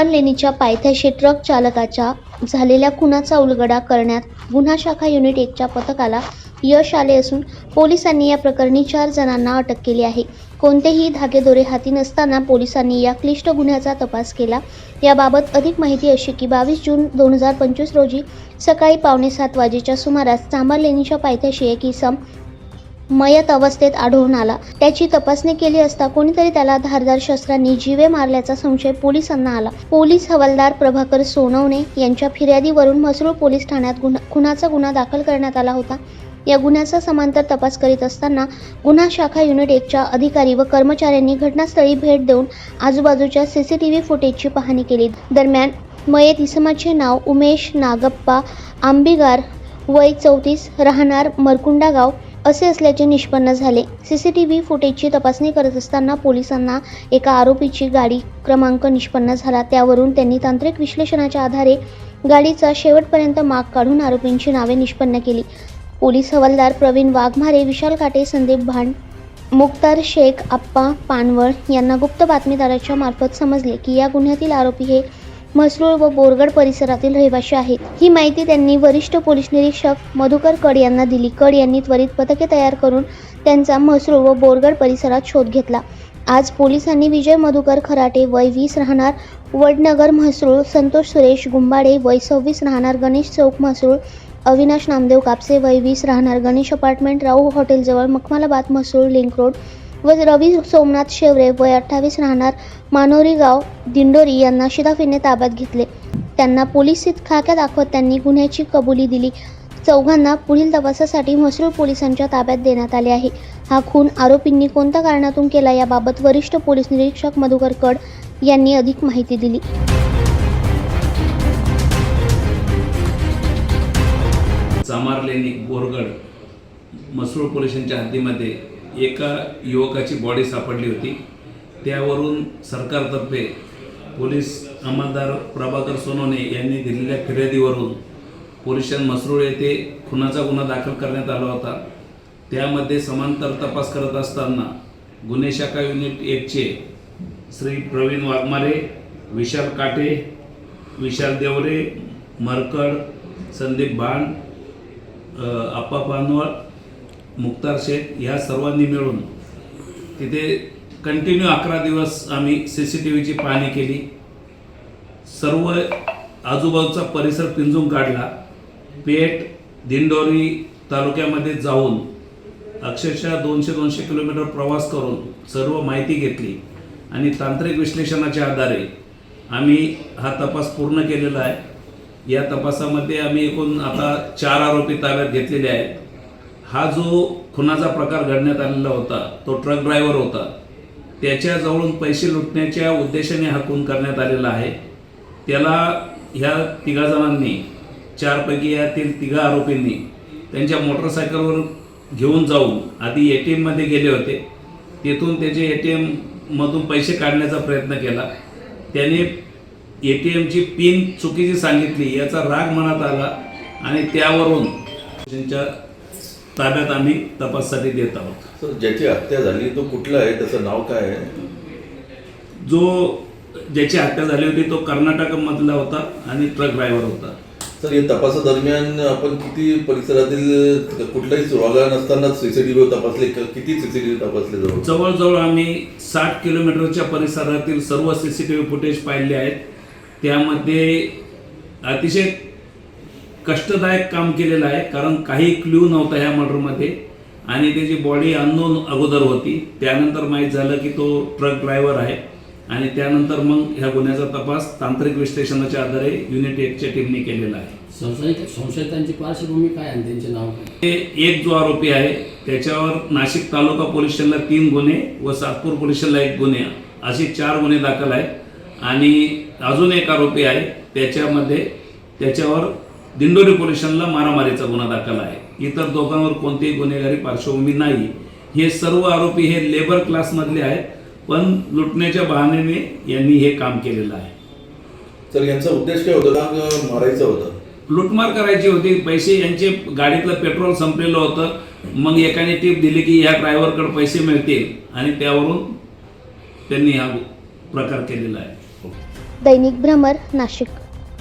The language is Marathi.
चांबल लेणीच्या पायथ्याशी ट्रक चालकाच्या झालेल्या खुनाचा उलगडा करण्यात गुन्हा शाखा युनिट एकच्या पथकाला यश आले असून पोलिसांनी या प्रकरणी चार जणांना अटक केली आहे. कोणतेही धागेदोरे हाती नसताना पोलिसांनी या क्लिष्ट गुन्ह्याचा तपास केला. याबाबत अधिक माहिती अशी की बावीस जून दोन हजार पंचवीस रोजी सकाळी पावणे सात वाजेच्या सुमारास चांबल लेणीच्या पायथ्याशी एक इसम मयत अवस्थेत आढळून आला. त्याची तपासणी केली असता कोणीतरी त्याला धारदार शस्त्रांनी जीवे मारल्याचा संशय पोलिसांना आला. पोलीस हवालदार प्रभाकर सोनवणे यांच्या फिर्यादीवरून म्हसरूळ पोलीस ठाण्यात गुन्हा खुनाचा गुन्हा दाखल करण्यात आला होता. या गुन्ह्याचा समांतर तपास करीत असताना गुन्हा शाखा युनिट एकच्या अधिकारी व कर्मचाऱ्यांनी घटनास्थळी भेट देऊन आजूबाजूच्या सीसीटीव्ही फुटेजची पाहणी केली. दरम्यान मयत इसमाचे नाव उमेश नागप्पा आंबिगार वय चौतीस राहणार मरकुंडा गाव असे असल्याचे निष्पन्न झाले. सी सी टी व्ही फुटेजची तपासणी करत असताना पोलिसांना एका आरोपीची गाडी क्रमांक निष्पन्न झाला. त्यावरून त्यांनी तांत्रिक विश्लेषणाच्या आधारे गाडीचा शेवटपर्यंत माग काढून आरोपींची नावे निष्पन्न केली. पोलीस हवालदार प्रवीण वाघमारे विशाल काटे संदीप भांड मुक्तार शेख आप्पा पानवळ यांना गुप्त बातमीदाराच्या मार्फत समजले की या गुन्ह्यातील आरोपी हे म्हसरूळ व बोरगड परिसरातील रहिवाशी आहेत. ही माहिती त्यांनी वरिष्ठ पोलीस निरीक्षक मधुकर कड यांना दिली. कड यांनी त्वरित पथके तयार करून त्यांचा म्हसरूळ व बोरगड परिसरात शोध घेतला. आज पोलिसांनी विजय मधुकर खराटे वय वीस राहणार वडनगर म्हसरूळ संतोष सुरेश गुंबाडे वय सव्वीस राहणार गणेश चौक म्हसरूळ अविनाश नामदेव कापसे वय वीस राहणार गणेश अपार्टमेंट राऊ हॉटेलजवळ मखमालाबाद म्हसरूळ लिंक रोड व रवी सोमनाथ शेवरे वय अठ्ठावीस राहणार मानोरी गाव दिंडोरी यांना शिदाफीने ताब्यात घेतले. त्यांना पोलिसीत खाक्या दाखवत त्यांनी गुन्ह्याची कबुली दिली. चौघांना पुढील तपासासाठी म्हसरूळ पोलिसांच्या ताब्यात देण्यात आले आहे. हा खून आरोपींनी कोणत्या कारणातून केला याबाबत वरिष्ठ पोलीस निरीक्षक मधुकर कड यांनी अधिक माहिती दिली. चामारलेणी बोरगड म्हसरूळ पोलिसांच्या हद्दीमध्ये एका युवकाची बॉडी सापडली होती. त्यावरून सरकारतर्फे पोलीस अंमलदार प्रभाकर सोनवणे यांनी दिलेल्या फिर्यादीवरून पोलिसां मसरूळ येथे खुनाचा गुन्हा दाखल करण्यात आला होता. त्यामध्ये समांतर तपास करत असताना गुन्हे शाखा युनिट एकचे श्री प्रवीण वाघमारे विशाल काटे विशाल देवरे मरकड संदीप भांड अप्पा पानवळ मुक्तार शेख या सर्वांनी मिळून तिथे कंटिन्यू अकरा दिवस आम्ही सी सी टी व्हीची पाहणी केली. सर्व आजूबाजूचा परिसर पिंजून काढला. पेठ दिंडोरी तालुक्यामध्ये जाऊन अक्षरशः दोनशे दोनशे किलोमीटर प्रवास करून सर्व माहिती घेतली. आणि तांत्रिक विश्लेषणाच्या आधारे आम्ही हा तपास पूर्ण केलेला आहे. या तपासामध्ये आम्ही एकूण आता चार आरोपी ताब्यात घेतलेले आहेत. हा जो खुनाचा प्रकार घडण्यात आलेला होता तो ट्रक ड्रायव्हर होता त्याच्याजवळून पैसे लुटण्याच्या उद्देशाने हा खून करण्यात आलेला आहे. त्याला ह्या तिघा जणांनी चारपैकी यातील तिघा आरोपींनी त्यांच्या मोटरसायकलवर घेऊन जाऊन आधी ए टी एममध्ये गेले होते. तेथून त्याचे ए टी एममधून पैसे काढण्याचा प्रयत्न केला. त्याने ए टी एमची पिन चुकीची सांगितली याचा राग मनात आला आणि त्यावरून त्यांच्या ताब्यात आम्ही तपासासाठी देत आहोत. सर ज्याची हत्या झाली तो कुठला आहे? त्याचं नाव काय आहे? जो ज्याची हत्या झाली होती तो कर्नाटकमधला होता आणि ट्रक ड्रायव्हर होता. सर या तपासादरम्यान आपण किती परिसरातील कुठलाही सुरागा नसताना सीसीटीव्ही तपासले किती सीसीटीव्ही तपासले जवळ जवळजवळ आम्ही साठ किलोमीटरच्या परिसरातील सर्व C C T V footage पाहिले आहेत. त्यामध्ये अतिशय कष्टदायक काम केलेलं आहे कारण काही क्ल्यू नव्हता ह्या मर्डरमध्ये. आणि त्याची बॉडी अननोन अगोदर होती त्यानंतर माहीत झालं की तो ट्रक ड्रायव्हर आहे. आणि त्यानंतर मग ह्या गुन्ह्याचा तपास तांत्रिक विश्लेषणाच्या आधारे युनिट एकच्या टीमने केलेला आहे. संशयित संशयितांची पार्श्वभूमी काय आणि त्यांचे नाव ते एक जो आरोपी आहे त्याच्यावर नाशिक तालुका पोलीस स्टेशनला तीन गुन्हे व सातपूर पोलीस स्टेशनला एक गुन्हे. असे चार गुन्हे दाखल आहेत. आणि अजून एक आरोपी आहे त्याच्यामध्ये त्याच्यावर दिंडोरी पोलीस स्टेशनला मारामारीचा गुन्हा दाखल आहे. इतर दोघांवर कोणतीही गुन्हेगारी पार्श्वभूमी नाही. हे सर्व आरोपी हे लेबर क्लासमधले आहेत पण लुटण्याच्या बहाण्याने यांनी हे काम केलेलं आहे. सर यांचा उद्देश काय होता? का मारायचा होता. लुटमार करायची होती. पैसे यांचे गाडीतलं पेट्रोल संपलेलं होतं. मग एकाने टीप दिली की ह्या ड्रायव्हरकडे पैसे मिळतील आणि त्यावरून त्यांनी हा प्रकार केलेला आहे. दैनिक भ्रमर नाशिक.